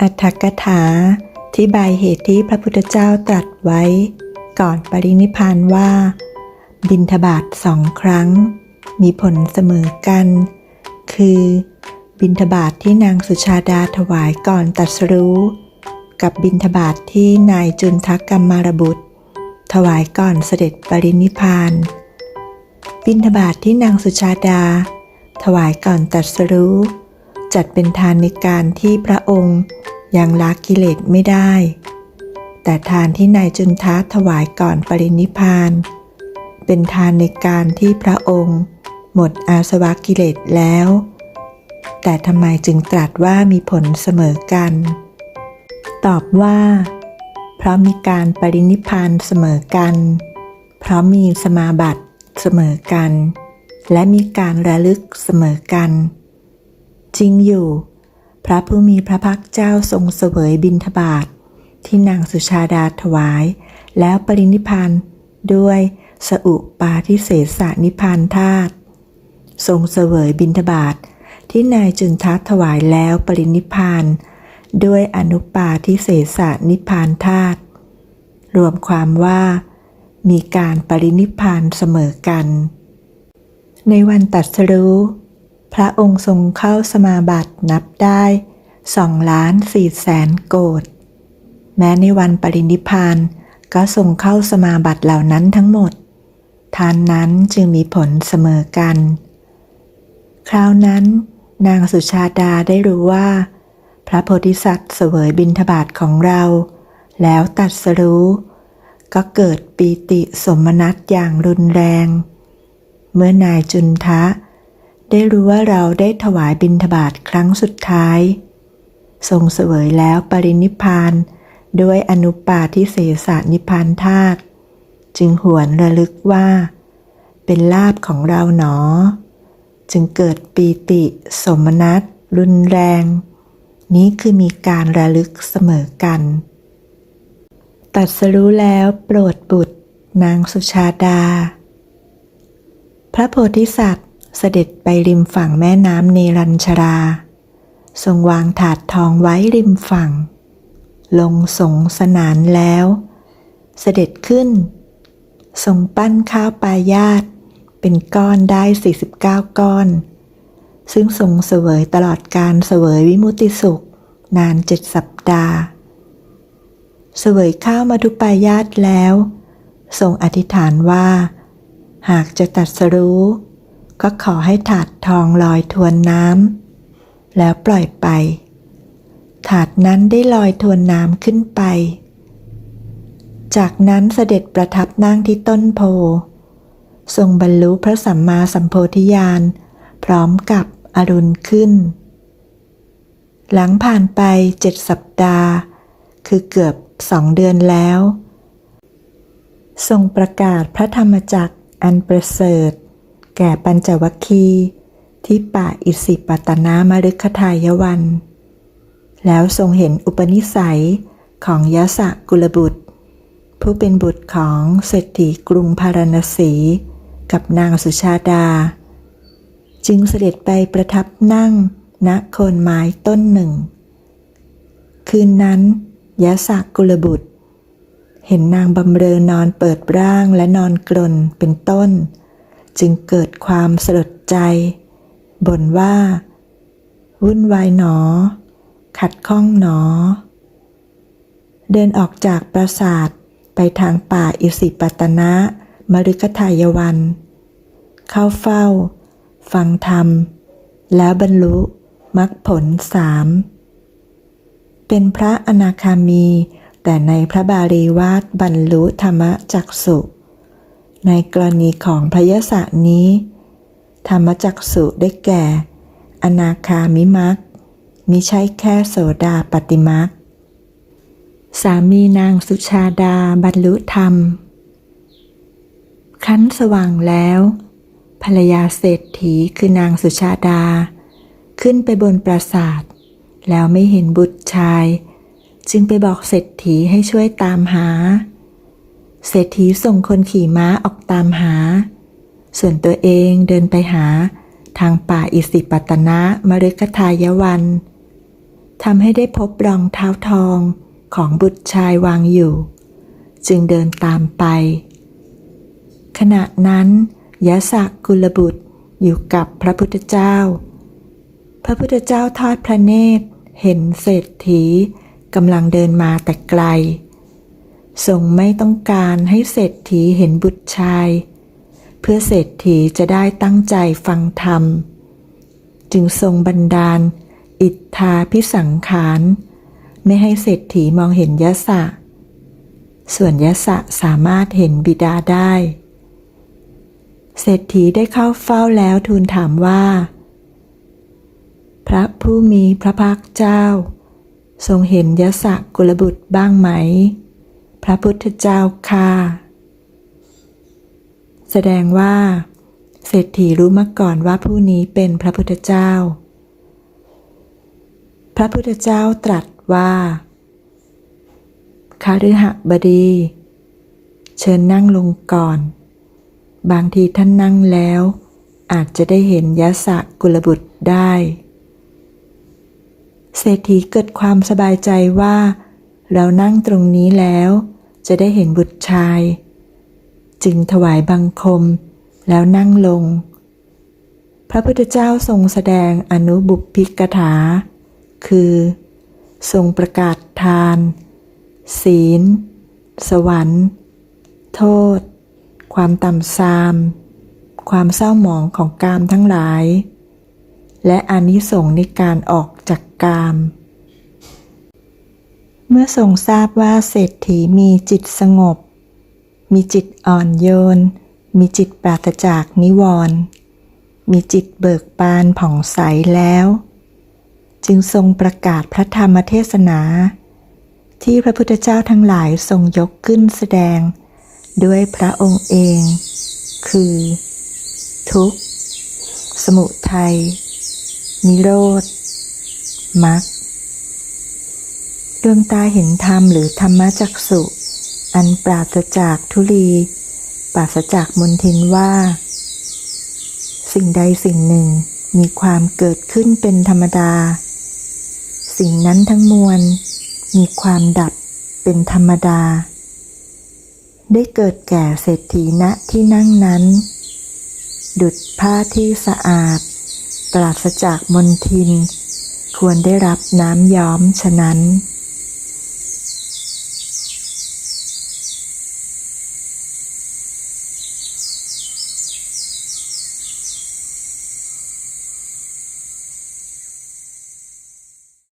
อัตถกถาที่บายเหตุที่พระพุทธเจ้าตรัสไว้ ก่อนปรินิพานว่า บินทบาทสองครั้ง มีผลเสมอกัน คือ บินทบาทที่นางสุชาดาถวายก่อนตรัสรู้ กับบินทบาทที่นายจุนทักกรรมารบุตร ถวายก่อนเสด็จปรินิพาน บินทบาทที่นางสุชาดา ถวายก่อนตรัสรู้จัดเป็นทานในการที่พระองค์ ยังละกิเลสไม่ได้ แต่ทานที่นายจุนทัถวายก่อนปรินิพาน เป็นทานในการที่พระองค์ หมดอาสวะกิเลสแล้ว แต่ทำไมจึงตรัสว่ามีผลเสมอกัน ตอบว่า เพราะมีการปรินิพานเสมอกัน เพราะมีสมาบัติเสมอกัน และมีการระลึกเสมอกัน จริงอยู่ พระผู้มีพระภาคเจ้าทรงเสวยบิณฑบาตทที่นางสุชาดาถวาย แล้วปรินิพานด้วยสอุปาทิเสสนิพานธาตุทรงเสวยบิณฑบาตทที่นายจุนทัตถวายแล้วปรินิพานด้วยอนุปาทิเสสนิพานธาตุรวมความว่า มีการปรินิพานเสมอกัน ในวันตรัสรู้ พระองค์ทรงเข้าสมาบัตินับได้สองล้านสี่แสนโกดแม้ในวันปรินิพานก็ทรงเข้าสมาบัติเหล่านั้นทั้งหมด ทานนั้นจึงมีผลเสมอกัน คราวนั้นนางสุชาดาได้รู้ว่า พระโพธิสัตว์เสวยบิณฑบาตของเรา แล้วตรัสรู้ ก็เกิดปีติสมนัตอย่างรุนแรง เมื่อนายจุนทะ ได้รู้ว่าเราได้ถวายบิณฑบาตครั้งสุดท้าย ทรงเสวยแล้วปรินิพานด้วยอนุปาทิเสสนิพานธาตุจึงหวนระลึกว่า เป็นลาบของเราหนอ จึงเกิดปีติสมนัตรุนแรง นี้คือมีการระลึกเสมอกันตรัสรู้แล้วโปรดบุตรนางสุชาดา พระโพธิสัตว์ เสด็จไปริมฝั่งแม่น้ำเนรัญชรา ทรงวางถาดทองไว้ริมฝั่ง ลงสงสนานแล้ว เสด็จขึ้น ทรงปั้นข้าวปลายาตเป็นก้อนได้ 49 ก้อน ซึ่งทรงเสวยตลอดการเสวยวิมุตติสุข นานเจ็ดสัปดาห์ เสวยข้าวมาทุปายาตแล้ว ทรงอธิษฐานว่า หากจะตัดสรู้ ก็ขอให้ถาดทองลอยทวนน้ำแล้วปล่อยไป ถาดนั้นได้ลอยทวนน้ำขึ้นไป จากนั้นเสด็จประทับนั่งที่ต้นโพ ทรงบรรลุพระสัมมาสัมโพธิญาณ พร้อมกับอรุณขึ้น หลังผ่านไปเจ็ดสัปดาห์ คือเกือบสองเดือนแล้ว ทรงประกาศพระธรรมจักรอันประเสริฐ แก่ปัญจวัคคีที่ป่าอิสิปตนามฤคทายวัน แล้วทรงเห็นอุปนิสัยของยะสะกุลบุตร ผู้เป็นบุตรของเศรษฐีกรุงพาราณสี กับนางสุชาดา จึงเสด็จไปประทับนั่งณโคนไม้ต้นหนึ่ง คืนนั้นยะสะกุลบุตร เห็นนางบำเรอนอนเปิดร่างและนอนกลนเป็นต้น จึงเกิดความสลดใจบ่นว่า วุ่นวายหนอ ขัดข้องหนอ เดินออกจากปราสาทไปทางป่าอิสิปตนะมฤคทายวัน เข้าเฝ้า ฟังธรรม แล้วบรรลุมรรคผลสามเป็นพระอนาคามี แต่ในพระบาลีวาดบรรลุธรรมจักสุ ในกรณีของพระยศนี้ ธรรมจักสุได้แก่ อนาคามิมักมิใช่แค่โสดาปฏิมักสามีนางสุชาดาบรรลุธรรม คั้นสว่างแล้ว ภรรยาเศรษฐีคือนางสุชาดา ขึ้นไปบนปราสาท แล้วไม่เห็นบุตรชาย จึงไปบอกเศรษฐีให้ช่วยตามหา เศรษฐีส่งคนขี่ม้าออกตามหา ส่วนตัวเองเดินไปหาทางป่าอิสิปตนะมฤคทายวันทำให้ได้พบรองเท้าทองของบุตรชายวางอยู่ จึงเดินตามไป ขณะนั้นยะสะกุลบุตรอยู่กับพระพุทธเจ้า พระพุทธเจ้าทอดพระเนตร เห็นเศรษฐีกำลังเดินมาแต่ไกล ทรงไม่ต้องการให้เศรษฐีเห็นบุตรชาย เพื่อเศรษฐีจะได้ตั้งใจฟังธรรม จึงทรงบันดาล อิทธาพิสังขาร ไม่ให้เศรษฐีมองเห็นยะสะ ส่วนยะสะสามารถเห็นบิดาได้ เศรษฐีได้เข้าเฝ้าแล้วทูลถามว่า พระผู้มีพระภาคเจ้า ทรงเห็นยะสะกุลบุตรบ้างไหม พระพุทธเจ้าค่ะ แสดงว่า เศรษฐีรู้มาก่อนว่าผู้นี้เป็นพระพุทธเจ้า พระพุทธเจ้าตรัสว่าคาฤหบดี เชิญนั่งลงก่อน บางทีท่านนั่งแล้ว อาจจะได้เห็นยะสะกุลบุตรได้ เศรษฐีเกิดความสบายใจว่า เรานั่งตรงนี้แล้ว จะได้เห็นบุตรชาย จึงถวายบังคมแล้วนั่งลง พระพุทธเจ้าทรงแสดงอนุบุพพิกถา คือ ทรงประกาศทาน ศีล สวรรค์ โทษ ความต่ำทราม ความเศร้าหมองของกามทั้งหลาย และอนิสงส์ในการออกจากกาม เมื่อทรงทราบว่าเศรษฐีมีจิตสงบ มีจิตอ่อนโยน มีจิตปราศจากนิวรณ์มีจิตเบิกบานผ่องใสแล้ว จึงทรงประกาศพระธรรมเทศนา ที่พระพุทธเจ้าทั้งหลายทรงยกขึ้นแสดง ด้วยพระองค์เอง คือ ทุกข์ สมุทัยนิโรธมรรค ดวงตาเห็นธรรมหรือธรรมจักสุ อันปราศจากทุลี ปราศจากมนทินว่า สิ่งใดสิ่งหนึ่งมีความเกิดขึ้นเป็นธรรมดา สิ่งนั้นทั้งมวล มีความดับเป็นธรรมดา ได้เกิดแก่เศรษฐีณที่นั่งนั้น ดุดผ้าที่สะอาด ปราศจากมนทิน ควรได้รับน้ำย้อมฉะนั้น